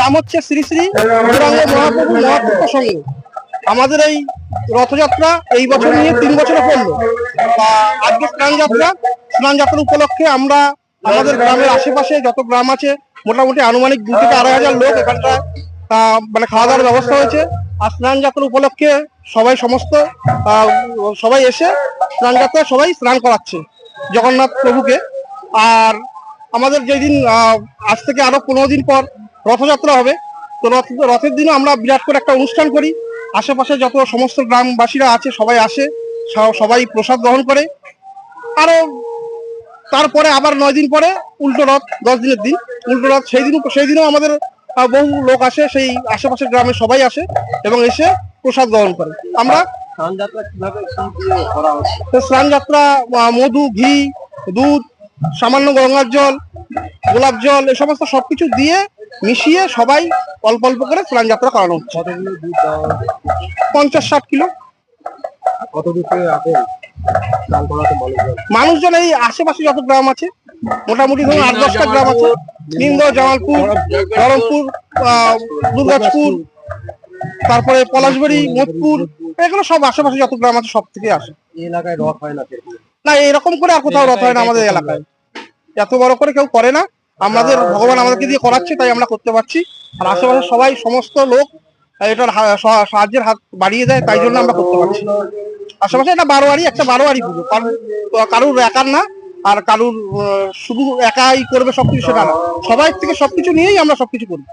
নাম হচ্ছে শ্রী শ্রী মহাপ্রভু মহাপ্রভু সঙ্গ আমাদের এই রথযাত্রা এই বছর নিয়ে তিন বছরে পড়ল। আজকে স্নান যাত্রা স্নান যাত্রা উপলক্ষে আমরা আমাদের গ্রামের আশেপাশে যত গ্রাম আছে, মোটামুটি আনুমানিক দু থেকে আড়াই হাজার লোক এখানটা মানে খাওয়া দাওয়ার ব্যবস্থা হয়েছে। আর স্নান যাত্রা উপলক্ষে সবাই সমস্ত সবাই এসে স্নান যাত্রা সবাই স্নান করাচ্ছে জগন্নাথ প্রভুকে। আর আমাদের যেদিন আজ থেকে আরও পনেরো দিন পর রথযাত্রা হবে। তো রথ রথের দিনও আমরা বিরাট করে একটা অনুষ্ঠান করি। আশেপাশে যত সমস্ত গ্রামবাসীরা আছে সবাই আসে সবাই প্রসাদ গ্রহণ করে। আরও তারপরে আবার নয় দিন পরে উল্টো রথ দশ দিনের দিন উল্টো রথ। সেই দিন সেই দিনও আমাদের বহু লোক আসে সেই আশেপাশের গ্রামে সবাই আসে এবং এসে প্রসাদ গ্রহণ করে। আমরা স্নান যাত্রা মধু ঘি দুধ সামান্য গঙ্গার জল গোলাপ জল এ সমস্ত সবকিছু দিয়ে মিশিয়ে সবাই অল্প অল্প করে স্নান যাত্রা করানো হচ্ছে? পঞ্চাশ ষাট কিলো। মানুষজন? এই আশেপাশে যত গ্রাম আছে মোটামুটি ধরুন আট দশটা গ্রাম আছে। নিন্দ জামালপুর বহরমপুর দুর্গাজপুর তারপরে পলাশবাড়ি মোদপুর এগুলো সব আশেপাশে যত গ্রাম আছে সব থেকে আসে। এলাকায় রথ হয় না না এরকম করে আর কোথাও রথ হয় না আমাদের এলাকায়। এত বড় করে কেউ করে না। আমাদের ভগবান আমাদেরকে দিয়ে করাচ্ছে তাই আমরা করতে পারছি। আর আশেপাশে সবাই সমস্ত লোক এটার সাহায্যের হাত বাড়িয়ে দেয় তাই জন্য আমরা করতে পারছি। আশেপাশে এটা বারোয়ারি একটা বারোয়ারি পুজো। কারণ কারুর একার না আর কারুর শুধু একাই করবে সবকিছু সেটা না। সবাই থেকে সবকিছু নিয়েই আমরা সবকিছু করি।